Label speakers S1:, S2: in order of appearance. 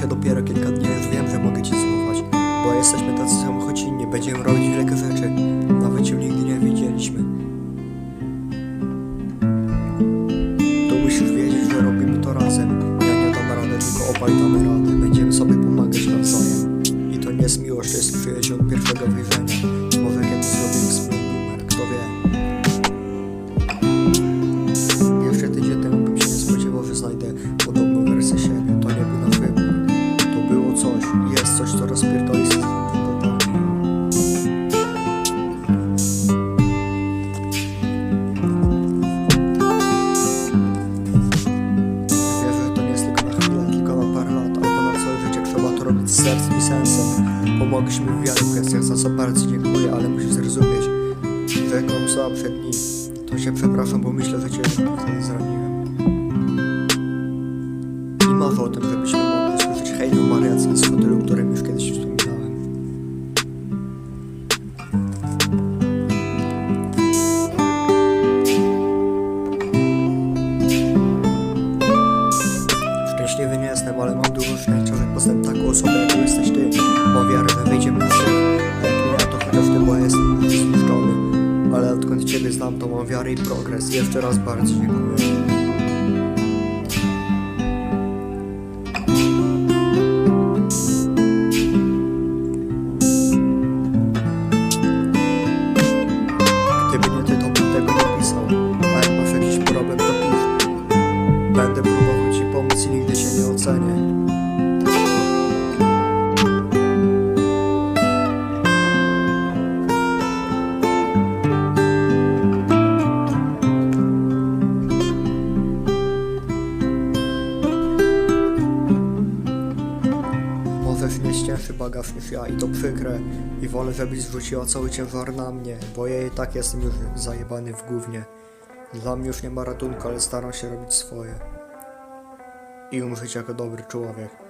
S1: się dopiero kilka dni, już wiem, że mogę ci zaufać. Bo jesteśmy tacy samochodzi inni, będziemy robić wielkie rzeczy. Nawet cię nigdy nie widzieliśmy. To musisz wiedzieć, że robimy to razem. Ja nie dam rady, tylko obaj damy radę. Będziemy sobie pomagać nawzajem. I to nie jest miłość, jest przyjaźń od pierwszego wejrzenia. Sercem i sensem. Pomogłeś mi w wielu kwestiach, za co bardzo dziękuję, ale musisz zrozumieć, że kłamstwa przed nim. To się przepraszam, bo myślę, że cię wtedy zraniłem. I marzę o tym, żebyśmy mogli słyszeć hejtu mariacki z hotelu, o którym poznałem taką osobę, jaką jesteś ty. Mam wiarę, że wyjdziemy na. A jak nie ja, to chociaż ty, bo ja jestem już zniszczony. Ale odkąd ciebie znam, to mam wiarę i progres. Jeszcze raz bardzo dziękuję. Będę próbował ci pomóc i nigdy cię nie ocenię. Mieć cięższy bagaż ja i to przykre. I wolę, żebyś zrzuciła cały ciężar na mnie Bo ja i tak jestem już zajebany w gównie. Dla mnie już nie ma ratunku, ale staram się robić swoje. I umrzeć jako dobry człowiek